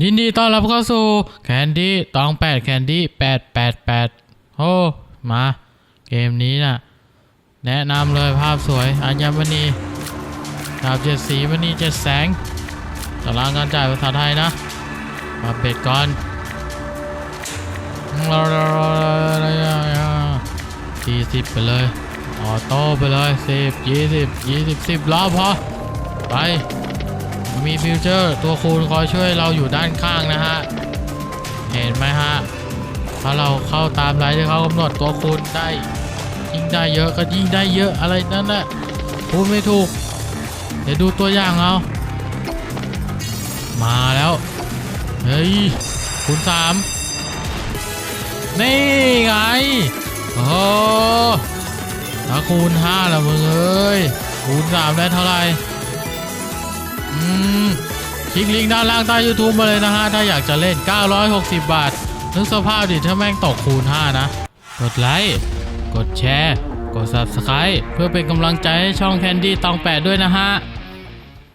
ยินดีต้อนรับเข้าสู่แคนดี้ตองแปดแคนดี้แปดแปดแปดโอ้มา เกมนี้นะ่ะ แนะนำเลยภาพสวยอัญมณีดาบเจ็ดสีมณีเจ็ดแสงตารางการจ่ายภาษาไทยนะ มาเบ็ดก่อนสี่สิบไปเลย ออโต้ไปเลยสิบยี่สิบยี่สิบสิบรอบพอ ไป มีฟิวเจอร์ ตัวคูณคอยช่วยเราอยู่ด้านข้างนะฮะ เห็นไหมฮะ ถ้าเราเข้าตามไลน์ที่เขากำหนดตัวคูณได้ ยิ่งได้เยอะก็ยิ่งได้เยอะอะไรนั่นแหละพูดไม่ถูก เดี๋ยวดูตัวอย่างเอา มาแล้ว เฮ้ยคูณสามนี่ไง โอ้ถ้าคูณห้าละมึงเอ้ยคูณสามได้เท่าไหร่ คลิกลิงก์ด้านล่างใต้ YouTube มาเลยนะฮะ ถ้าอยากจะเล่น 960 บาท นึกสภาพดิถ้าแม่งตกคูณ 5 นะ กดไลค์ กดแชร์ กด Subscribe เพื่อเป็นกำลังใจให้ช่องแคนดี้ตองแปดด้วยนะฮะ